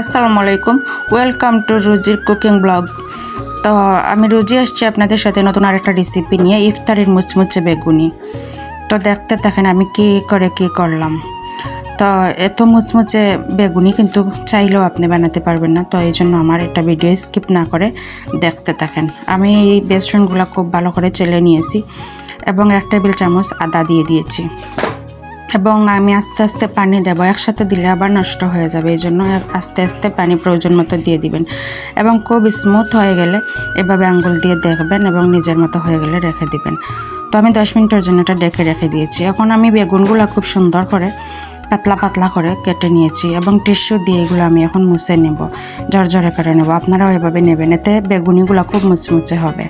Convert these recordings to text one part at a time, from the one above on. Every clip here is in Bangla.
আসসালামু আলাইকুম ওয়েলকাম টু রুজির কুকিং ব্লগ তো, আমি রুজি আসছি আপনাদের সাথে নতুন আরেকটা রেসিপি নিয়ে, ইফতারের মুচমুচে বেগুনি। তো, দেখতে দেখেন আমি কি করে কি করলাম। তো, এত মুচমুচে বেগুনি কিন্তু চাইলেও আপনি বানাতে পারবেন না, তো এই জন্য আমার একটা ভিডিও স্কিপ না করে দেখতে থাকেন। আমি এই বেসনগুলো খুব ভালো করে চেলে নিয়েছি এবং এক টেবিল চামচ আদা দিয়ে দিয়েছি। এবং আমি আস্তে আস্তে পানি দেবো। একসাথে দিলে আবার নষ্ট হয়ে যাবে। এই জন্য আস্তে আস্তে পানি প্রয়োজন মতো দিয়ে দিবেন। এবং খুব স্মুথ হয়ে গেলে এভাবে আঙ্গুল দিয়ে দেখবেন এবং নিজের মতো হয়ে গেলে রেখে দিবেন। তো আমি দশ মিনিটের জন্য এটা ডেকে রেখে দিয়েছি। এখন আমি বেগুনগুলো খুব সুন্দর করে পাতলা পাতলা করে কেটে নিয়েছি এবং টিস্যু দিয়ে এগুলো আমি এখন মুছে নেব। ঝরঝরে করে নেব। আপনারাও এভাবে নেবেন। এতে বেগুনিগুলো খুব মুচমুচে হবে।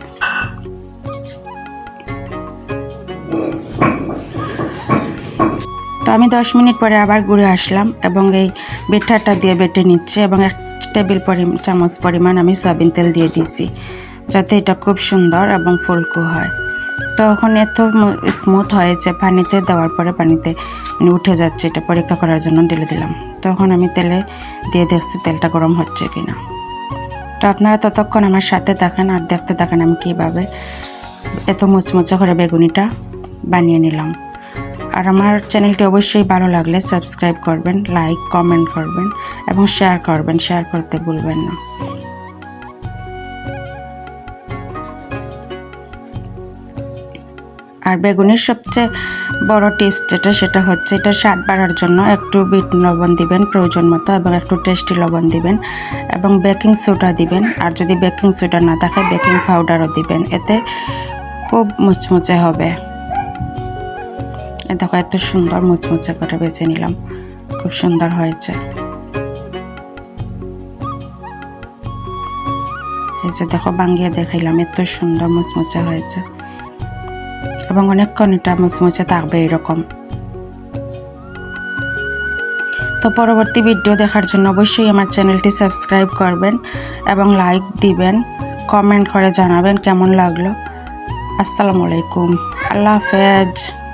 আমি দশ মিনিট পরে আবার ঘুরে আসলাম এবং এই বেটারটা দিয়ে বেটে নিচ্ছি এবং এক টেবিল চামচ পরিমাণ আমি সয়াবিন তেল দিয়ে দিয়েছি, যাতে এটা খুব সুন্দর এবং ফুলকো হয়। তখন এত স্মুথ হয়েছে, পানিতে দেওয়ার পরে পানিতে মানে উঠে যাচ্ছে, এটা পরীক্ষা করার জন্য ঢেলে দিলাম। তখন আমি তেলে দিয়ে দেখছি তেলটা গরম হচ্ছে কিনা। তো আপনারা ততক্ষণ আমার সাথে থাকেন আর দেখতে থাকেন আমি কীভাবে। এত মুচমুচে করে বেগুনিটা বানিয়ে নিলাম। আর আমার চ্যানেলটি অবশ্যই ভালো লাগলে সাবস্ক্রাইব করবেন লাইক কমেন্ট করবেন এবং শেয়ার করবেন শেয়ার করতে ভুলবেন না। আর বেগুনের সবচেয়ে বড় টিপস যেটা, সেটা হচ্ছে এটা স্বাদ বাড়ার জন্য একটু বিট লবণ দিবেন প্রয়োজন মতো এবং একটু টেস্টি লবণ দিবেন এবং বেকিং সোডা দিবেন। আর যদি বেকিং সোডা না থাকে বেকিং পাউডারও দিবেন, এতে খুব মুচমুচে হবে। দেখো, এত সুন্দর মুচমুচে করে বেছে নিলাম। খুব সুন্দর হয়েছে। এই যে দেখো বাঙ্গিয়ে দেখাইলাম, এত সুন্দর মুচমুচে হয়েছে। এবং অনেকক্ষণ এটা মুচমুচে থাকবে এরকম। তো পরবর্তী ভিডিও দেখার জন্য অবশ্যই আমার চ্যানেলটি সাবস্ক্রাইব করবেন এবং লাইক দিবেন, কমেন্ট করে জানাবেন কেমন লাগল। আসসালামু আলাইকুম। আল্লাহ হাফেজ।